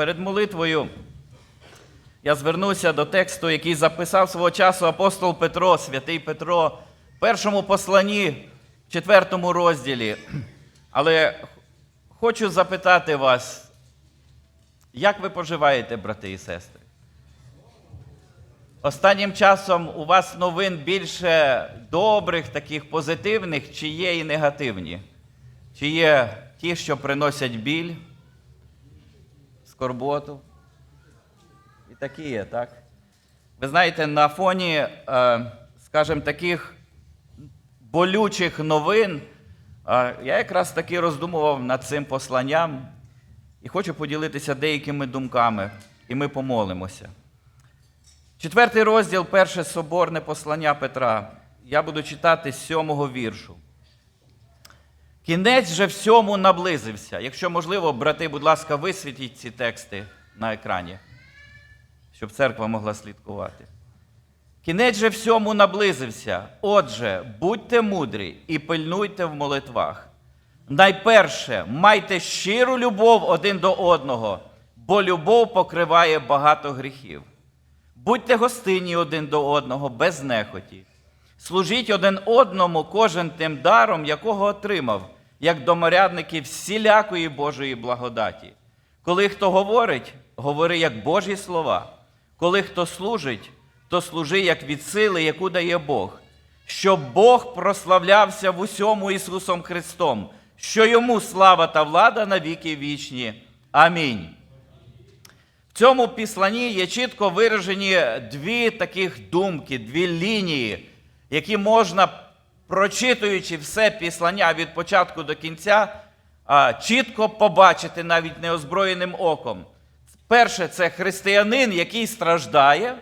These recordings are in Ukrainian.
Перед молитвою я звернуся до тексту, який записав свого часу апостол Петро, святий Петро, в першому посланні, в четвертому розділі. Але хочу запитати вас, як ви поживаєте, брати і сестри? Останнім часом у вас новин більше добрих, таких позитивних, чи є і негативні? Чи є ті, що приносять біль, скорботу? І такі є, так? Ви знаєте, на фоні, е, скажімо, таких болючих новин, е, я якраз таки роздумував над цим посланням і хочу поділитися деякими думками, і ми помолимося. Четвертий розділ, перше соборне послання Петра. Я буду читати з сьомого віршу. Кінець же всьому наблизився. Якщо можливо, брати, будь ласка, висвітіть ці тексти на екрані, щоб церква могла слідкувати. Кінець же всьому наблизився. Отже, будьте мудрі і пильнуйте в молитвах. Найперше, майте щиру любов один до одного, бо любов покриває багато гріхів. Будьте гостинні один до одного без нехоті. Служіть один одному кожен тим даром, якого отримав, як доморядники всілякої Божої благодаті. Коли хто говорить, говори як Божі слова. Коли хто служить, то служи як від сили, яку дає Бог, щоб Бог прославлявся в усьому Ісусом Христом, що йому слава та влада на віки вічні. Амінь. В цьому післанні є чітко виражені дві таких думки, дві лінії, які можна, прочитуючи все післання від початку до кінця, чітко побачити навіть неозброєним оком. Перше, це християнин, який страждає,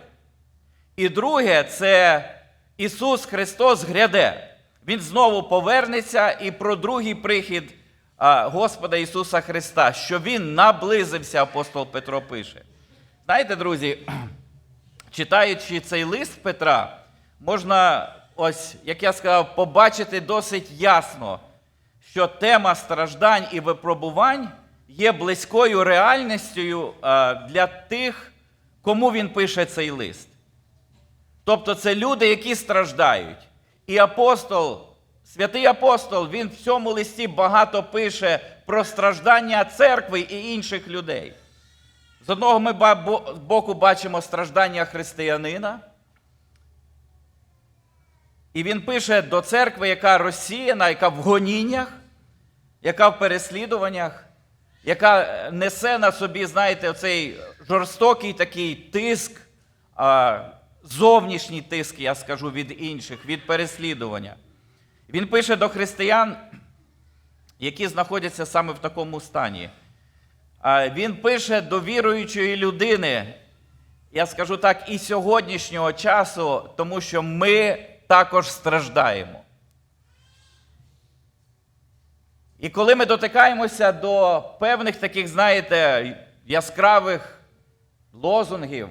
і друге, це Ісус Христос гряде. Він знову повернеться і про другий прихід Господа Ісуса Христа, що Він наблизився, апостол Петро пише. Знаєте, друзі, читаючи цей лист Петра, можна, ось, як я сказав, побачити досить ясно, що тема страждань і випробувань є близькою реальністю для тих, кому він пише цей лист. Тобто це люди, які страждають. І апостол, святий апостол, він в цьому листі багато пише про страждання церкви і інших людей. З одного ми боку бачимо страждання християнина. І він пише до церкви, яка розсіяна, яка в гоніннях, яка в переслідуваннях, яка е, несе на собі, знаєте, цей жорстокий такий тиск, зовнішній тиск, я скажу, від інших, від переслідування. Він пише до християн, які знаходяться саме в такому стані. Він пише до віруючої людини, я скажу так, і сьогоднішнього часу, тому що ми також страждаємо. І коли ми дотикаємося до певних таких, знаєте, яскравих лозунгів,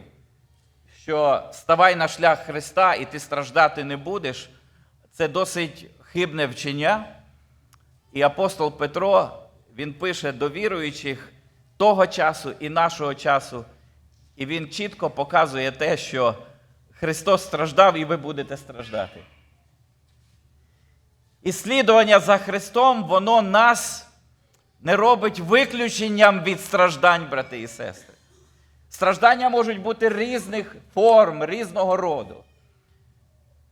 що ставай на шлях Христа і ти страждати не будеш, це досить хибне вчення. І апостол Петро, він пише до віруючих того часу і нашого часу, і він чітко показує те, що Христос страждав, і ви будете страждати. І слідування за Христом, воно нас не робить виключенням від страждань, брати і сестри. Страждання можуть бути різних форм, різного роду.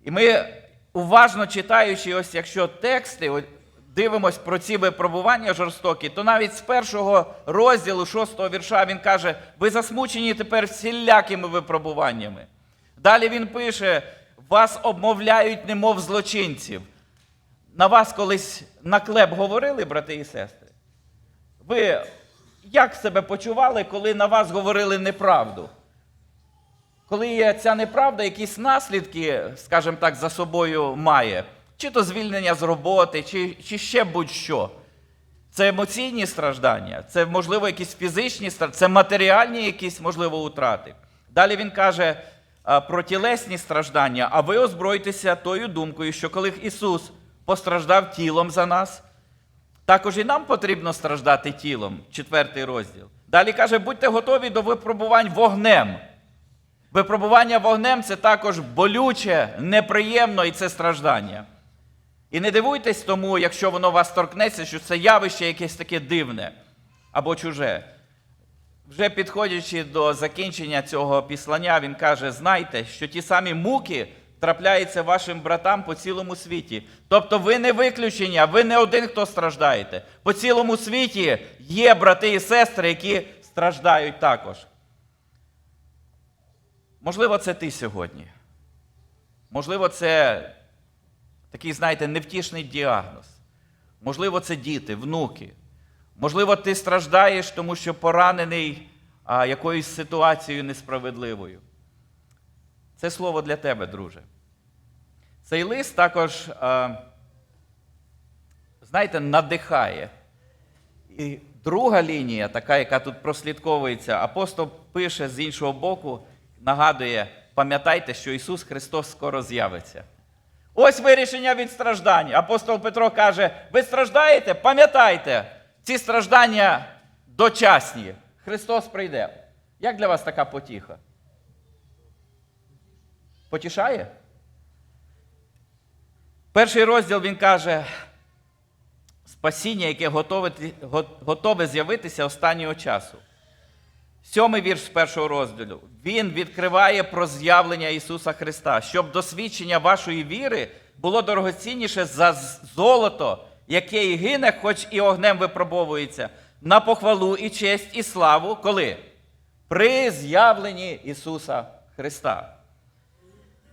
І ми, уважно читаючи, ось якщо тексти, дивимось про ці випробування жорстокі, то навіть з першого розділу, шостого вірша, він каже: ви засмучені тепер всілякими випробуваннями. Далі він пише: вас обмовляють, немов злочинців. На вас колись на клеп говорили, брати і сестри? Ви як себе почували, коли на вас говорили неправду? Коли є ця неправда, якісь наслідки, скажімо так, за собою має, чи то звільнення з роботи, чи, чи ще будь-що. Це емоційні страждання, це, можливо, якісь фізичні страждання, це матеріальні якісь, можливо, утрати. Далі він каже а, про тілесні страждання, а ви озбройтеся тою думкою, що коли Ісус постраждав тілом за нас, також і нам потрібно страждати тілом, четвертий розділ. Далі каже, будьте готові до випробувань вогнем. Випробування вогнем це також болюче, неприємно і це страждання. І не дивуйтесь тому, якщо воно вас торкнеться, що це явище якесь таке дивне або чуже. Вже підходячи до закінчення цього післання, він каже: знайте, що ті самі муки трапляються вашим братам по цілому світі. Тобто ви не виключення, ви не один, хто страждаєте. По цілому світі є брати і сестри, які страждають також. Можливо, це ти сьогодні. Можливо, це такий, знаєте, невтішний діагноз. Можливо, це діти, внуки. Можливо, ти страждаєш, тому що поранений а, якоюсь ситуацією несправедливою. Це слово для тебе, друже. Цей лист також, а, знаєте, надихає. І друга лінія, така, яка тут прослідковується, апостол пише з іншого боку, нагадує: пам'ятайте, що Ісус Христос скоро з'явиться. Ось вирішення від страждань. Апостол Петро каже: ви страждаєте? Пам'ятайте, ці страждання дочасні. Христос прийде. Як для вас така потіха? Потішає? Перший розділ він каже: спасіння, яке готове, готове з'явитися останнього часу. Сьомий вірш з першого розділу. Він відкриває про з'явлення Ісуса Христа, щоб досвідчення вашої віри було дорогоцінніше за золото, яке і гине, хоч і огнем випробовується, на похвалу і честь і славу, коли? При з'явленні Ісуса Христа.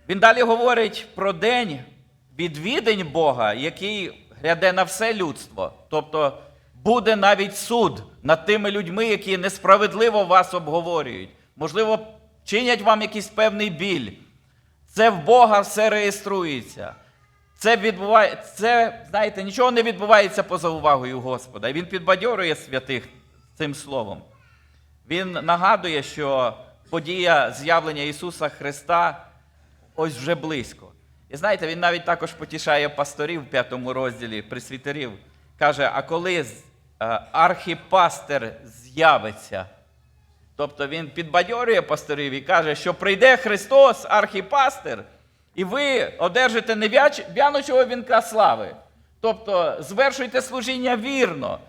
Він далі говорить про день відвідень Бога, який гряде на все людство. Тобто буде навіть суд над тими людьми, які несправедливо вас обговорюють. Можливо, чинять вам якийсь певний біль. Це в Бога все реєструється. Це відбуває, це, знаєте, нічого не відбувається поза увагою Господа. І Він підбадьорює святих цим словом. Він нагадує, що подія з'явлення Ісуса Христа ось вже близько. І знаєте, він навіть також потішає пасторів в п'ятому розділі присвітерів. Каже: а коли е, архіпастер з'явиться, тобто він підбадьорює пасторів і каже, що прийде Христос, архіпастер, і ви одержите не вянучого вінка слави. Тобто звершуйте служіння вірно,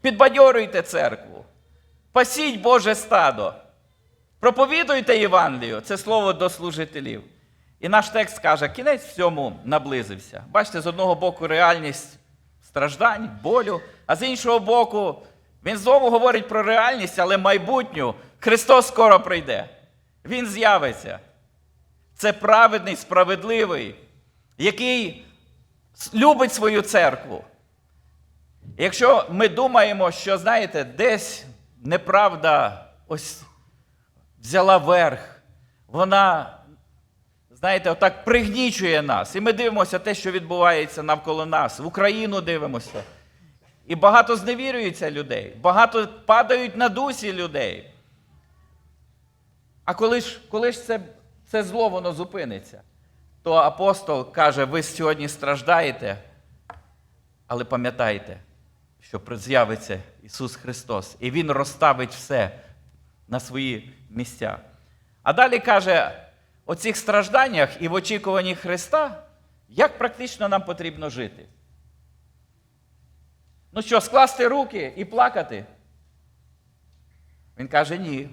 підбадьорюйте церкву, пасіть Боже стадо. Проповідуйте Євангелію, це слово до служителів. І наш текст каже, кінець всьому наблизився. Бачите, з одного боку реальність страждань, болю, а з іншого боку, він знову говорить про реальність, але майбутню. Христос скоро прийде. Він з'явиться. Це праведний, справедливий, який любить свою церкву. Якщо ми думаємо, що, знаєте, десь неправда ось взяла верх, вона, знаєте, отак пригнічує нас. І ми дивимося те, що відбувається навколо нас. В Україну дивимося. І багато зневірюється людей, багато падають на дусі людей. А коли ж, коли ж це, це зло воно зупиниться, то апостол каже: ви сьогодні страждаєте, але пам'ятайте, що з'явиться Ісус Христос, і Він розставить все на свої місця. А далі каже, о цих стражданнях і в очікуванні Христа, як практично нам потрібно жити. Ну що, скласти руки і плакати? Він каже, ні.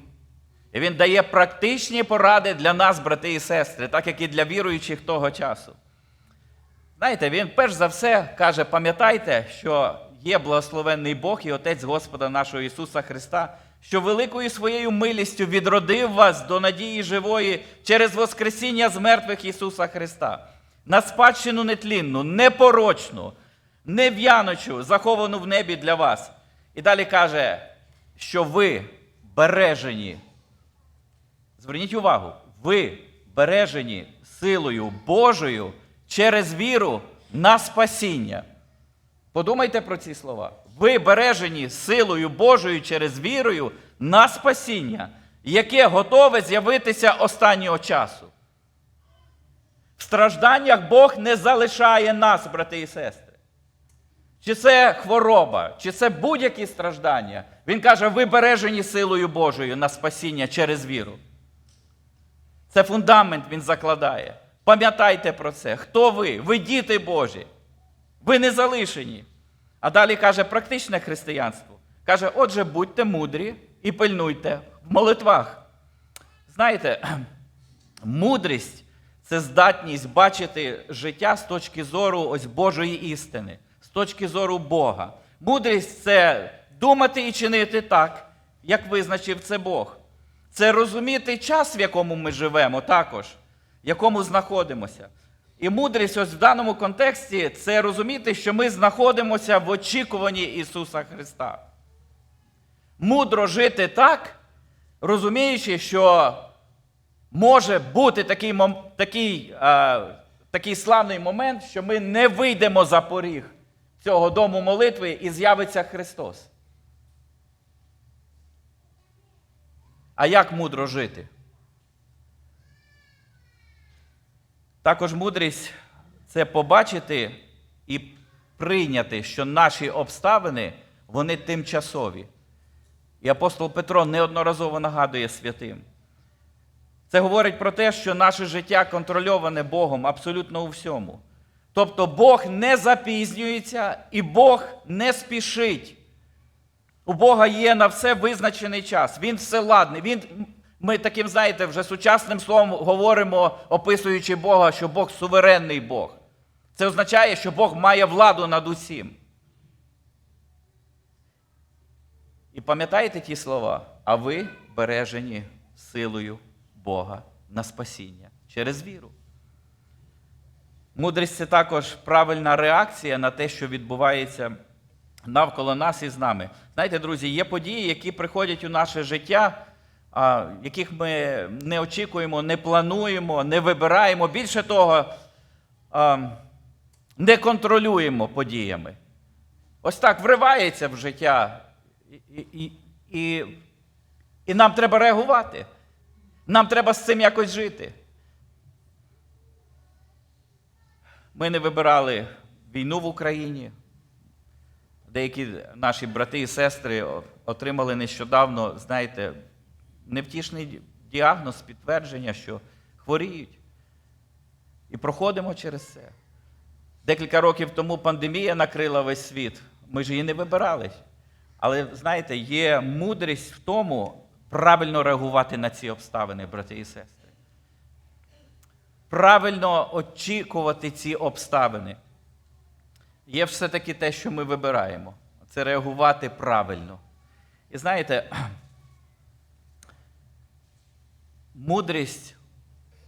І він дає практичні поради для нас, брати і сестри, так як і для віруючих того часу. Знаєте, він перш за все каже: пам'ятайте, що є благословенний Бог і Отець Господа нашого Ісуса Христа, що великою своєю милістю відродив вас до надії живої через Воскресіння з мертвих Ісуса Христа, на спадщину нетлінну, непорочну, нев'яночу, заховану в небі для вас. І далі каже, що ви бережені. Зверніть увагу, ви бережені силою Божою через віру на спасіння. Подумайте про ці слова. Ви бережені силою Божою через вірою на спасіння, яке готове з'явитися останнього часу. В стражданнях Бог не залишає нас, брати і сестри. чи це хвороба, чи це будь-які страждання. Він каже, ви бережені силою Божою на спасіння через віру. Це фундамент він закладає. Пам'ятайте про це. Хто ви? Ви діти Божі. Ви не залишені. А далі каже практичне християнство. Каже, отже, будьте мудрі і пильнуйте в молитвах. Знаєте, мудрість це здатність бачити життя з точки зору ось Божої істини, з точки зору Бога. Мудрість це думати і чинити так, як визначив це Бог. Це розуміти час, в якому ми живемо, також, в якому знаходимося. І мудрість ось в даному контексті це розуміти, що ми знаходимося в очікуванні Ісуса Христа. Мудро жити так, розуміючи, що може бути такий, такий, е, такий славний момент, що ми не вийдемо за поріг цього дому молитви і з'явиться Христос. А як мудро жити? Також мудрість це побачити і прийняти, що наші обставини вони тимчасові. І апостол Петро неодноразово нагадує святим. Це говорить про те, що наше життя контрольоване Богом абсолютно у всьому. Тобто Бог не запізнюється і Бог не спішить. У Бога є на все визначений час. Він вселадний. Він, ми таким, знаєте, вже сучасним словом говоримо, описуючи Бога, що Бог суверенний Бог. Це означає, що Бог має владу над усім. І пам'ятаєте ті слова? А ви бережені силою Бога на спасіння через віру. Мудрість це також правильна реакція на те, що відбувається навколо нас і з нами. Знаєте, друзі, є події, які приходять у наше життя, яких ми не очікуємо, не плануємо, не вибираємо. Більше того, не контролюємо подіями. Ось так вривається в життя, і, і, і, нам треба реагувати. Нам треба з цим якось жити. Ми не вибирали війну в Україні. Деякі наші брати і сестри отримали нещодавно, знаєте, невтішний діагноз, підтвердження, що хворіють. І проходимо через це. Декілька років тому пандемія накрила весь світ. Ми ж її не вибирали. Але знаєте, є мудрість в тому правильно реагувати на ці обставини, брати і сестри. Правильно очікувати ці обставини. Є все-таки те, що ми вибираємо. Це реагувати правильно. І знаєте, мудрість,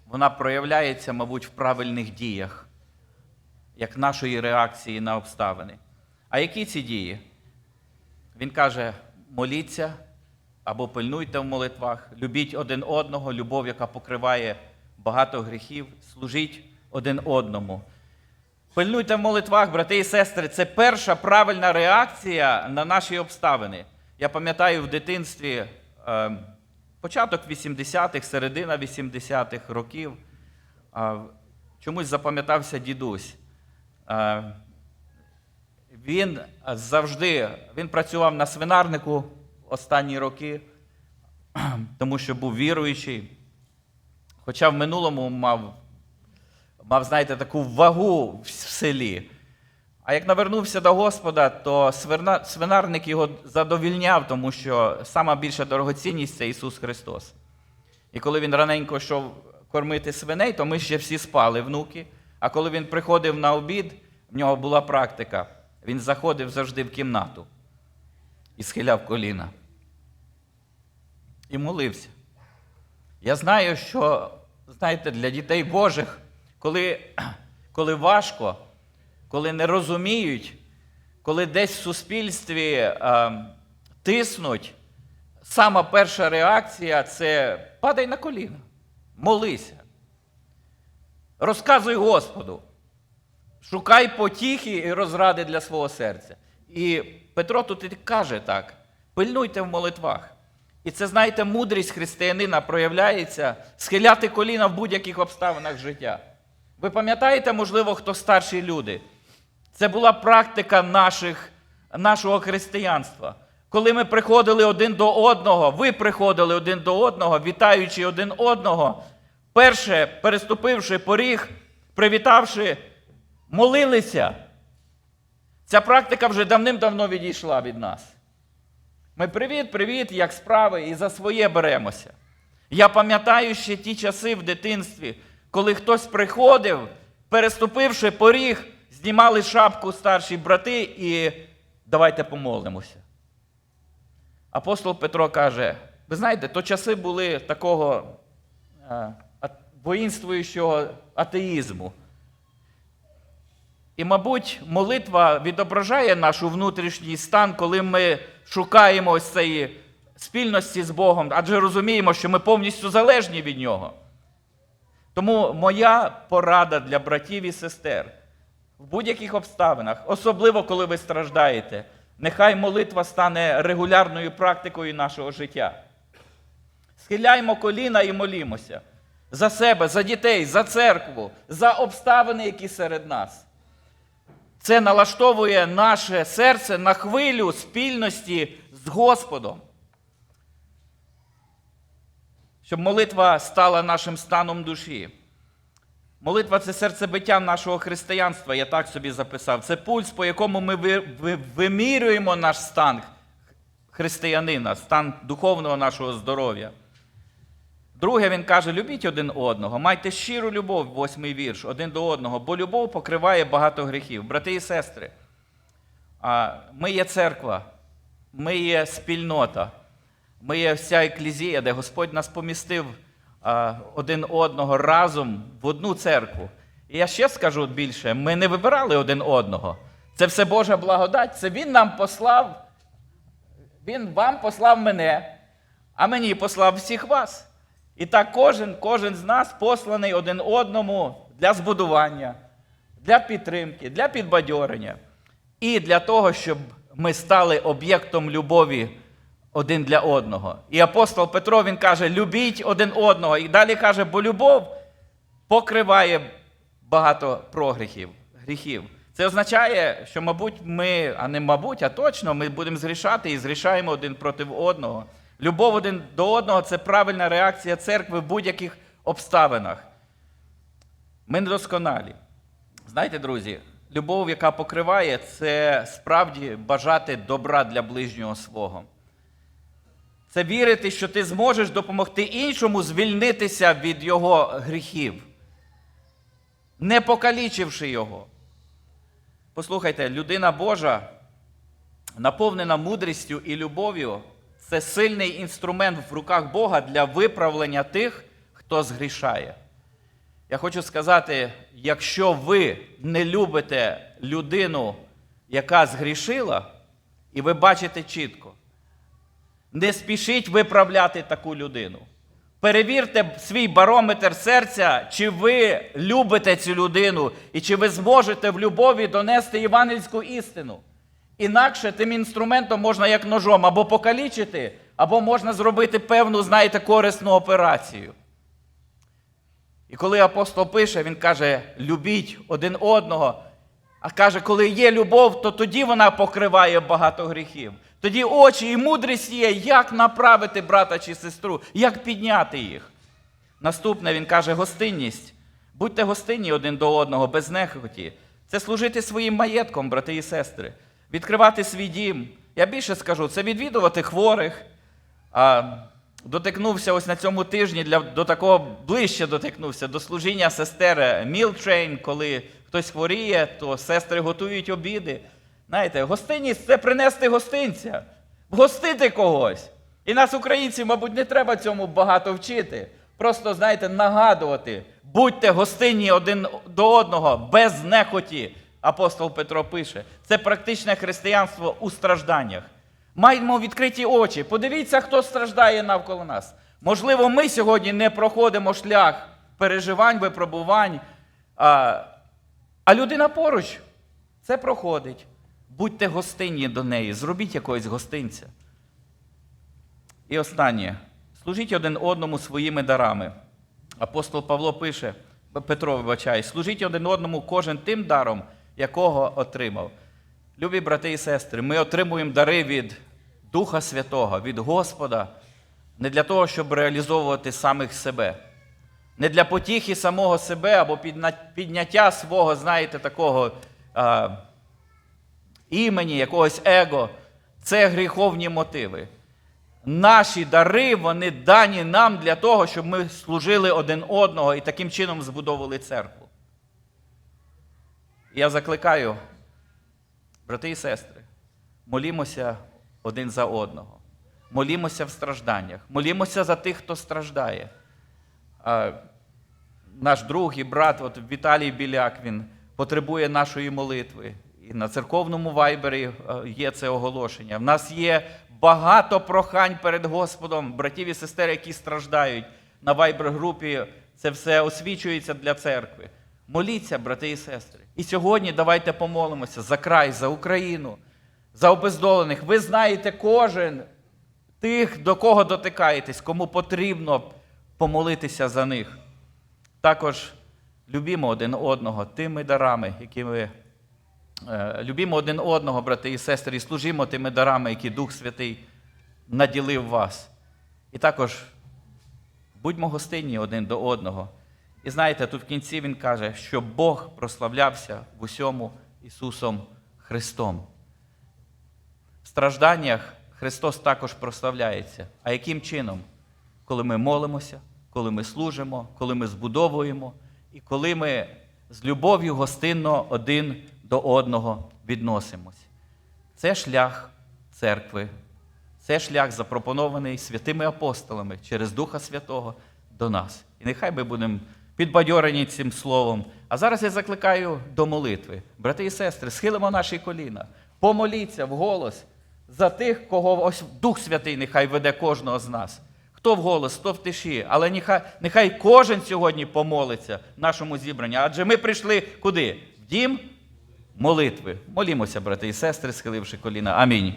вона проявляється, мабуть, в правильних діях, як нашої реакції на обставини. А які ці дії? Він каже: моліться або пильнуйте в молитвах, любіть один одного, любов, яка покриває багато гріхів, служіть один одному. Пильнуйте в молитвах, брати і сестри, це перша правильна реакція на наші обставини. Я пам'ятаю в дитинстві е, початок 80-х, середина 80-х років. чомусь запам'ятався дідусь. Е, він завжди він працював на свинарнику останні роки, тому що був віруючий. Хоча в минулому мав, мав, знаєте, таку вагу селі. А як навернувся до Господа, то свинарник його задовільняв, тому що сама більша дорогоцінність це Ісус Христос. І коли він раненько йшов кормити свиней, то ми ще всі спали, внуки. А коли він приходив на обід, в нього була практика. Він заходив завжди в кімнату і схиляв коліна. І молився. Я знаю, що, знаєте, для дітей Божих, коли, коли важко, коли не розуміють, коли десь в суспільстві е, тиснуть, сама перша реакція це падай на коліна, молися. Розказуй Господу. Шукай потіхи і розради для свого серця. І Петро тут і каже так: пильнуйте в молитвах. І це, знаєте, мудрість християнина проявляється схиляти коліна в будь-яких обставинах життя. Ви пам'ятаєте, можливо, хто старші люди? Це була практика наших, нашого християнства. Коли ми приходили один до одного, ви приходили один до одного, вітаючи один одного, перше, переступивши поріг, привітавши, молилися. Ця практика вже давним-давно відійшла від нас. Ми привіт, привіт, як справи, і за своє беремося. Я пам'ятаю ще ті часи в дитинстві, коли хтось приходив, переступивши поріг, знімали шапку старші брати і давайте помолимося. Апостол Петро каже: ви знаєте, то часи були такого е, воїнствуючого атеїзму. І, мабуть, молитва відображає наш внутрішній стан, коли ми шукаємо ось цієї спільності з Богом, адже розуміємо, що ми повністю залежні від Нього. Тому моя порада для братів і сестер в будь-яких обставинах, особливо коли ви страждаєте, нехай молитва стане регулярною практикою нашого життя. Схиляймо коліна і молімося за себе, за дітей, за церкву, за обставини, які серед нас. Це налаштовує наше серце на хвилю спільності з Господом. Щоб молитва стала нашим станом душі. Молитва це серцебиття нашого християнства, я так собі записав. Це пульс, по якому ми ви- ви- вимірюємо наш стан християнина, стан духовного нашого здоров'я. Друге, він каже: любіть один одного, майте щиру любов, восьмий вірш, один до одного, бо любов покриває багато гріхів. Брати і сестри, ми є церква, ми є спільнота, ми є вся еклізія, де Господь нас помістив один одного разом в одну церкву. І я ще скажу більше: ми не вибирали один одного. Це все Божа благодать, це Він нам послав, Він вам послав мене, а мені послав всіх вас. І так кожен, кожен з нас посланий один одному для збудування, для підтримки, для підбадьорення і для того, щоб ми стали об'єктом любові один для одного. І апостол Петро він каже: любіть один одного. І далі каже, бо любов покриває багато прогріхів, гріхів. Це означає, що, мабуть, ми, а не мабуть, а точно, ми будемо зрішати і зрішаємо один проти одного. Любов один до одного це правильна реакція церкви в будь-яких обставинах. Ми недосконалі. Знаєте, друзі, любов, яка покриває, це справді бажати добра для ближнього свого. Це вірити, що ти зможеш допомогти іншому звільнитися від його гріхів, не покалічивши його. Послухайте, людина Божа, наповнена мудрістю і любов'ю, це сильний інструмент в руках Бога для виправлення тих, хто згрішає. Я хочу сказати, якщо ви не любите людину, яка згрішила, і ви бачите чітко, не спішіть виправляти таку людину. Перевірте свій барометр серця, чи ви любите цю людину, і чи ви зможете в любові донести євангельську істину. Інакше тим інструментом можна як ножом або покалічити, або можна зробити певну, знаєте, корисну операцію. І коли апостол пише, він каже: любіть один одного. А каже, коли є любов, то тоді вона покриває багато гріхів. Тоді очі і мудрість є, як направити брата чи сестру, як підняти їх. Наступне він каже: гостинність. Будьте гостинні один до одного, без нехоті. Це служити своїм маєтком, брати і сестри, відкривати свій дім. Я більше скажу, це відвідувати хворих. А, дотикнувся ось на цьому тижні для, до такого ближче дотикнувся до служіння сестер Мілтрейн, коли хтось хворіє, то сестри готують обіди. Знаєте, гостинність це принести гостинця, вгостити когось. І нас, українців, мабуть, не треба цьому багато вчити. Просто, знаєте, нагадувати, будьте гостинні один до одного, без нехоті. Апостол Петро пише. Це практичне християнство у стражданнях. Маємо відкриті очі. Подивіться, хто страждає навколо нас. Можливо, ми сьогодні не проходимо шлях переживань, випробувань, а, а людина поруч це проходить. Будьте гостинні до неї, зробіть якогось гостинця. І останнє. Служіть один одному своїми дарами. Апостол Павло пише, Петро, вибачай, служіть один одному кожен тим даром, якого отримав. Любі брати і сестри, ми отримуємо дари від Духа Святого, від Господа, не для того, щоб реалізовувати самих себе, не для потіхи самого себе або підняття свого, знаєте, такого імені, якогось его. Це гріховні мотиви. Наші дари, вони дані нам для того, щоб ми служили один одного і таким чином збудовували церкву. Я закликаю, брати і сестри, молімося один за одного. Молімося в стражданнях, молімося за тих, хто страждає. Наш друг і брат, от Віталій Біляк, він потребує нашої молитви. І на церковному вайбері е, є це оголошення. В нас є багато прохань перед Господом, братів і сестер, які страждають. На вайбер-групі це все освічується для церкви. Моліться, брати і сестри. І сьогодні давайте помолимося за край, за Україну, за обездолених. Ви знаєте кожен тих, до кого дотикаєтесь, кому потрібно помолитися за них. Також любімо один одного тими дарами, які ми е, любімо один одного, брати і сестри, і служімо тими дарами, які Дух Святий наділив вас. І також будьмо гостинні один до одного. І знаєте, тут в кінці він каже, що Бог прославлявся в усьому Ісусом Христом. В стражданнях Христос також прославляється. А яким чином? Коли ми молимося, коли ми служимо, коли ми збудовуємо, і коли ми з любов'ю гостинно один до одного відносимось. Це шлях церкви, це шлях, запропонований святими апостолами через Духа Святого до нас. І нехай ми будемо підбадьорені цим словом. А зараз я закликаю до молитви. Брати і сестри, схилимо наші коліна, помоліться вголос за тих, кого ось Дух Святий нехай веде кожного з нас. Хто в голос, хто в тиші, але нехай, нехай кожен сьогодні помолиться нашому зібранні. Адже ми прийшли куди? В дім молитви. Молімося, брати і сестри, схиливши коліна. Амінь.